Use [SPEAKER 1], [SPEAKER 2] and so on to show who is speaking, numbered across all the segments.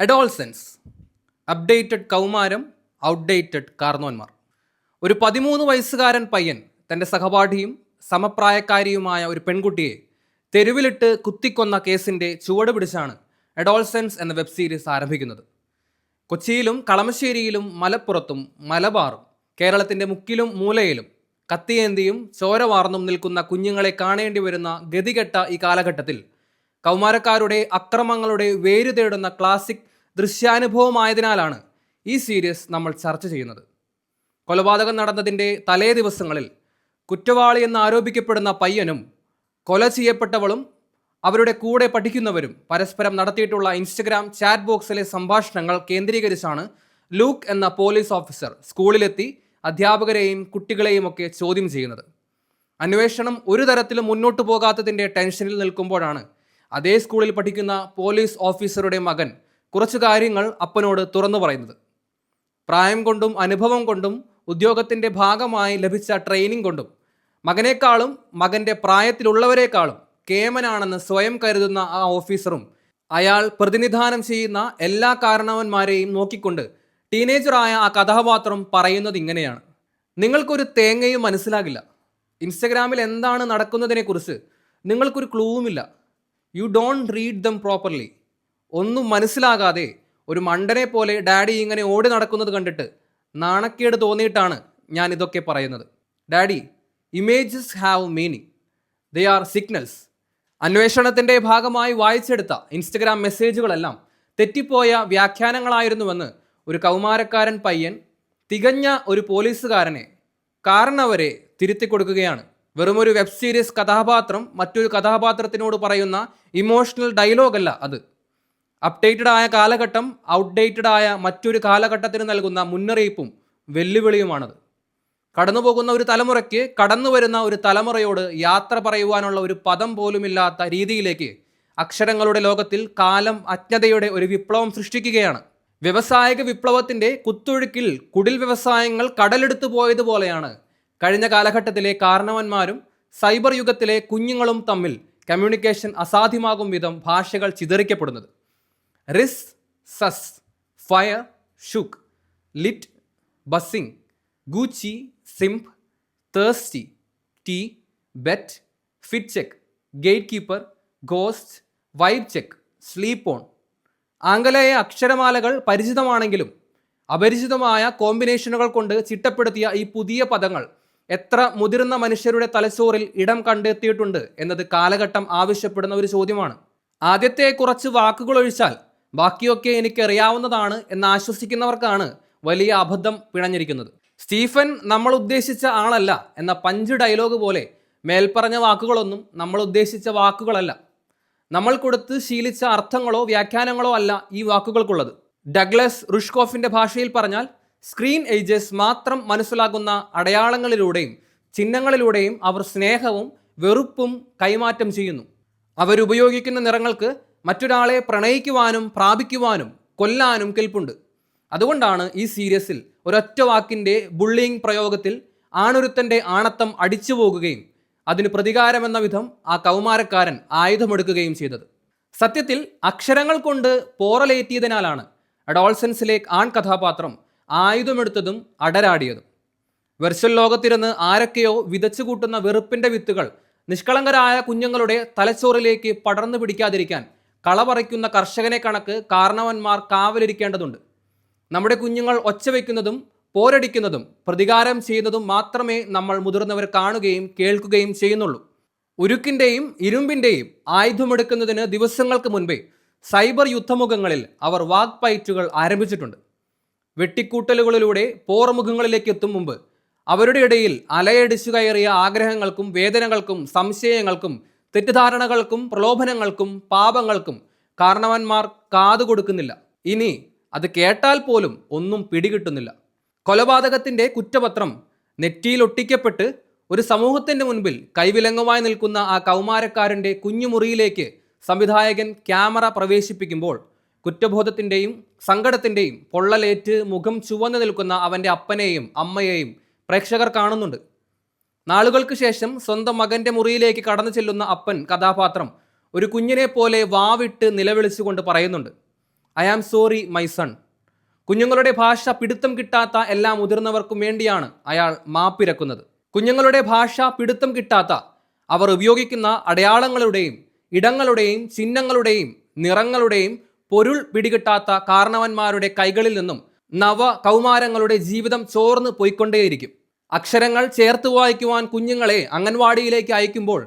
[SPEAKER 1] Adolescence updated കൗമാരം outdated കാർന്നോന്മാർ. ഒരു പതിമൂന്ന് വയസ്സുകാരൻ പയ്യൻ തന്റെ സഹപാഠിയും സമപ്രായക്കാരിയുമായ ഒരു പെൺകുട്ടിയെ തെരുവിലിട്ട് കുത്തിക്കൊന്ന കേസിന്റെ ചുവട് പിടിച്ചാണ് അഡോൾസെൻസ് എന്ന വെബ് സീരീസ് ആരംഭിക്കുന്നത്. കൊച്ചിയിലും കളമശ്ശേരിയിലും മലപ്പുറത്തും മലബാറും കേരളത്തിന്റെ മുക്കിലും മൂലയിലും കത്തിയേന്തിയും ചോര വാർന്നും നിൽക്കുന്ന കുഞ്ഞുങ്ങളെ കാണേണ്ടി വരുന്ന ഗതികെട്ട ഈ കാലഘട്ടത്തിൽ കൗമാരക്കാരുടെ അക്രമങ്ങളുടെ വേര് തേടുന്ന ക്ലാസിക് ദൃശ്യാനുഭവമായതിനാലാണ് ഈ സീരീസ് നമ്മൾ ചർച്ച ചെയ്യുന്നത്. കൊലപാതകം നടന്നതിന്റെ തലേ ദിവസങ്ങളിൽ കുറ്റവാളി എന്ന് ആരോപിക്കപ്പെടുന്ന പയ്യനും കൊല ചെയ്യപ്പെട്ടവളും അവരുടെ കൂടെ പഠിക്കുന്നവരും പരസ്പരം നടത്തിയിട്ടുള്ള ഇൻസ്റ്റഗ്രാം ചാറ്റ് ബോക്സിലെ സംഭാഷണങ്ങൾ കേന്ദ്രീകരിച്ചാണ് ലൂക്ക് എന്ന പോലീസ് ഓഫീസർ സ്കൂളിലെത്തി അധ്യാപകരെയും കുട്ടികളെയും ഒക്കെ ചോദ്യം ചെയ്യുന്നത്. അന്വേഷണം ഒരു തരത്തിലും മുന്നോട്ട് പോകാത്തതിന്റെ ടെൻഷനിൽ നിൽക്കുമ്പോഴാണ് അതേ സ്കൂളിൽ പഠിക്കുന്ന പോലീസ് ഓഫീസറുടെ മകൻ കുറച്ചു കാര്യങ്ങൾ അപ്പനോട് തുറന്നു പറയുന്നത്. പ്രായം കൊണ്ടും അനുഭവം കൊണ്ടും ഉദ്യോഗത്തിന്റെ ഭാഗമായി ലഭിച്ച ട്രെയിനിങ് കൊണ്ടും മകനേക്കാളും മകന്റെ പ്രായത്തിലുള്ളവരെക്കാളും കേമനാണെന്ന് സ്വയം കരുതുന്ന ആ ഓഫീസറും അയാൾ പ്രതിനിധാനം ചെയ്യുന്ന എല്ലാ കാരണവന്മാരെയും നോക്കിക്കൊണ്ട് ടീനേജറായ ആ കഥാപാത്രം പറയുന്നത് ഇങ്ങനെയാണ്. നിങ്ങൾക്കൊരു തേങ്ങയും മനസ്സിലാകില്ല. ഇൻസ്റ്റഗ്രാമിൽ എന്താണ് നടക്കുന്നതിനെക്കുറിച്ച് നിങ്ങൾക്കൊരു ക്ലൂവുമില്ല you don't read them properly ഒന്നും മനസ്സിലാകാതെ ഒരു മണ്ടനെ പോലെ ഡാഡി ഇങ്ങനെ ഓടി നടക്കുന്നത് കണ്ടിട്ട് നാണക്കേട് തോന്നിയിട്ടാണ് ഞാൻ ഇതൊക്കെ പറയുന്നത്. Daddy images have meaning. They are signals. അന്വേഷണത്തിന്റെ ഭാഗമായി വായിച്ചെടുത്ത ഇൻസ്റ്റഗ്രാം മെസ്സേജുകളെല്ലാം തെറ്റിപ്പോയ വ്യാഖ്യാനങ്ങളായിരുന്നുവെന്ന് ഒരു കൗമാരക്കാരൻ പയ്യൻ തികഞ്ഞ ഒരു പോലീസുകാരനെ കാരണവരെ തിരുത്തി കൊടുക്കുകയാണ് വെറുമൊരു വെബ് സീരീസ് കഥാപാത്രം മറ്റൊരു കഥാപാത്രത്തിനോട് പറയുന്ന ഇമോഷണൽ ഡയലോഗല്ല അത്. അപ്ഡേറ്റഡ് ആയ കാലഘട്ടം ഔട്ട്ഡേറ്റഡ് ആയ മറ്റൊരു കാലഘട്ടത്തിന് നൽകുന്ന മുന്നറിയിപ്പും വെല്ലുവിളിയുമാണത്. കടന്നുപോകുന്ന ഒരു തലമുറയ്ക്ക് കടന്നു വരുന്ന ഒരു തലമുറയോട് യാത്ര പറയുവാനുള്ള ഒരു പദം പോലുമില്ലാത്ത രീതിയിലേക്ക് അക്ഷരങ്ങളുടെ ലോകത്തിൽ കാലം അജ്ഞതയുടെ ഒരു വിപ്ലവം സൃഷ്ടിക്കുകയാണ്. വ്യവസായിക വിപ്ലവത്തിന്റെ കുത്തൊഴുക്കിൽ കുടിൽ വ്യവസായങ്ങൾ കടലെടുത്തു പോയതുപോലെയാണ് കഴിഞ്ഞ കാലഘട്ടത്തിലെ കാരണവന്മാരും സൈബർ യുഗത്തിലെ കുഞ്ഞുങ്ങളും തമ്മിൽ കമ്മ്യൂണിക്കേഷൻ അസാധ്യമാകും വിധം ഭാഷകൾ ചിതറിക്കപ്പെടുന്നത്. Rizz sus fire shook lit buzzing Gucci simp thirsty tea bet fit check gatekeeper ghost vibe check sleep on. ആംഗലേയ അക്ഷരമാലകൾ പരിചിതമാണെങ്കിലും അപരിചിതമായ കോമ്പിനേഷനുകൾ കൊണ്ട് ചിട്ടപ്പെടുത്തിയ ഈ പുതിയ പദങ്ങൾ എത്ര മുതിർന്ന മനുഷ്യരുടെ തലച്ചോറിൽ ഇടം കണ്ടെത്തിയിട്ടുണ്ട് എന്നത് കാലഘട്ടം ആവശ്യപ്പെടുന്ന ഒരു ചോദ്യമാണ്. ആദ്യത്തെ കുറച്ച് വാക്കുകൾ ഒഴിച്ചാൽ ബാക്കിയൊക്കെ എനിക്കറിയാവുന്നതാണ് എന്ന് ആശ്വസിക്കുന്നവർക്കാണ് വലിയ അബദ്ധം പിണഞ്ഞിരിക്കുന്നത്. സ്റ്റീഫൻ നമ്മൾ ഉദ്ദേശിച്ച ആളല്ല എന്ന പഞ്ച് ഡയലോഗ് പോലെ മേൽപ്പറഞ്ഞ വാക്കുകളൊന്നും നമ്മൾ ഉദ്ദേശിച്ച വാക്കുകളല്ല. നമ്മൾ കൊടുത്ത് ശീലിച്ച അർത്ഥങ്ങളോ വ്യാഖ്യാനങ്ങളോ അല്ല ഈ വാക്കുകൾക്കുള്ളത്. ഡഗ്ലസ് റുഷ്കോഫിന്റെ ഭാഷയിൽ പറഞ്ഞാൽ സ്ക്രീൻ ഏജസ് മാത്രം മനസ്സിലാകുന്ന അടയാളങ്ങളിലൂടെയും ചിഹ്നങ്ങളിലൂടെയും അവർ സ്നേഹവും വെറുപ്പും കൈമാറ്റം ചെയ്യുന്നു. അവരുപയോഗിക്കുന്ന നിറങ്ങൾക്ക് മറ്റൊരാളെ പ്രണയിക്കുവാനും പ്രാപിക്കുവാനും കൊല്ലാനും കെൽപ്പുണ്ട്. അതുകൊണ്ടാണ് ഈ സീരീസിൽ ഒരൊറ്റ വാക്കിന്റെ ബുള്ളിങ് പ്രയോഗത്തിൽ ആണൊരുത്തന്റെ ആണത്തം അടിച്ചു പോകുകയും അതിന് പ്രതികാരമെന്ന വിധം ആ കൗമാരക്കാരൻ ആയുധമെടുക്കുകയും ചെയ്തത്. സത്യത്തിൽ അക്ഷരങ്ങൾ കൊണ്ട് പോറലേറ്റിയതിനാലാണ് അഡോൾസൻസിലെ ആൺ കഥാപാത്രം ആയുധമെടുത്തതും അടരാടിയതും. വെർച്വൽ ലോകത്തിരുന്ന് ആരൊക്കെയോ വിതച്ചു കൂട്ടുന്ന വെറുപ്പിന്റെ വിത്തുകൾ നിഷ്കളങ്കരായ കുഞ്ഞുങ്ങളുടെ തലച്ചോറിലേക്ക് പടർന്നു പിടിക്കാതിരിക്കാൻ കളപറിക്കുന്ന കർഷകനെ കണക്ക് കാരണവന്മാർ കാവലിരിക്കേണ്ടതുണ്ട്. നമ്മുടെ കുഞ്ഞുങ്ങൾ ഒച്ച വയ്ക്കുന്നതും പോരടിക്കുന്നതും പ്രതികാരം ചെയ്യുന്നതും മാത്രമേ നമ്മൾ മുതിർന്നവർ കാണുകയും കേൾക്കുകയും ചെയ്യുന്നുള്ളൂ. ഉരുക്കിന്റെയും ഇരുമ്പിന്റെയും ആയുധമെടുക്കുന്നതിന് ദിവസങ്ങൾക്ക് മുൻപേ സൈബർ യുദ്ധമുഖങ്ങളിൽ അവർ വാഗ്പയറ്റുകൾ ആരംഭിച്ചിട്ടുണ്ട്. വെട്ടിക്കൂട്ടലുകളിലൂടെ പോർമുഖങ്ങളിലേക്ക് എത്തും മുമ്പ് അവരുടെ ഇടയിൽ അലയടിച്ചു കയറിയ ആഗ്രഹങ്ങൾക്കും വേദനകൾക്കും സംശയങ്ങൾക്കും തെറ്റിദ്ധാരണകൾക്കും പ്രലോഭനങ്ങൾക്കും പാപങ്ങൾക്കും കാരണവന്മാർ കാതു കൊടുക്കുന്നില്ല. ഇനി അത് കേട്ടാൽ പോലും ഒന്നും പിടികിട്ടുന്നില്ല. കൊലപാതകത്തിന്റെ കുറ്റപത്രം നെറ്റിയിൽ ഒട്ടിക്കപ്പെട്ട് ഒരു സമൂഹത്തിന്റെ മുൻപിൽ കൈവിലങ്ങുമായി നിൽക്കുന്ന ആ കൗമാരക്കാരന്റെ കുഞ്ഞുമുറിയിലേക്ക് സംവിധായകൻ ക്യാമറ പ്രവേശിപ്പിക്കുമ്പോൾ കുറ്റബോധത്തിന്റെയും സങ്കടത്തിന്റെയും പൊള്ളലേറ്റ് മുഖം ചുവന്നു നിൽക്കുന്ന അവന്റെ അപ്പനെയും അമ്മയെയും പ്രേക്ഷകർ കാണുന്നുണ്ട്. നാളുകൾക്ക് ശേഷം സ്വന്തം മകന്റെ മുറിയിലേക്ക് കടന്നു ചെല്ലുന്ന അപ്പൻ കഥാപാത്രം ഒരു കുഞ്ഞിനെ പോലെ വാവിട്ട് നിലവിളിച്ചുകൊണ്ട് പറയുന്നുണ്ട് I am sorry my son. കുഞ്ഞുങ്ങളുടെ ഭാഷ പിടുത്തം കിട്ടാത്ത എല്ലാ മുതിർന്നവർക്കും വേണ്ടിയാണ് അയാൾ മാപ്പിരക്കുന്നത് കുഞ്ഞുങ്ങളുടെ ഭാഷ പിടുത്തം കിട്ടാത്ത അവർ ഉപയോഗിക്കുന്ന അടയാളങ്ങളുടെയും ഇടങ്ങളുടെയും ചിഹ്നങ്ങളുടെയും നിറങ്ങളുടെയും പൊരുൾ പിടികിട്ടാത്ത കാരണവന്മാരുടെ കൈകളിൽ നിന്നും നവ കൗമാരങ്ങളുടെ ജീവിതം ചോർന്ന് പോയിക്കൊണ്ടേയിരിക്കും. അക്ഷരങ്ങൾ ചേർത്ത് വായിക്കുവാൻ കുഞ്ഞുങ്ങളെ അംഗൻവാടിയിലേക്ക് അയക്കുമ്പോൾ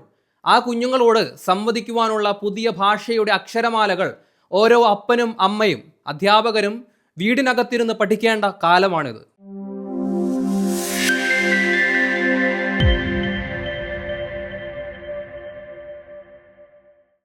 [SPEAKER 1] ആ കുഞ്ഞുങ്ങളോട് സംവദിക്കുവാനുള്ള പുതിയ ഭാഷയുടെ അക്ഷരമാലകൾ ഓരോ അപ്പനും അമ്മയും അധ്യാപകരും വീടിനകത്തിരുന്ന് പഠിക്കേണ്ട കാലമാണിത്.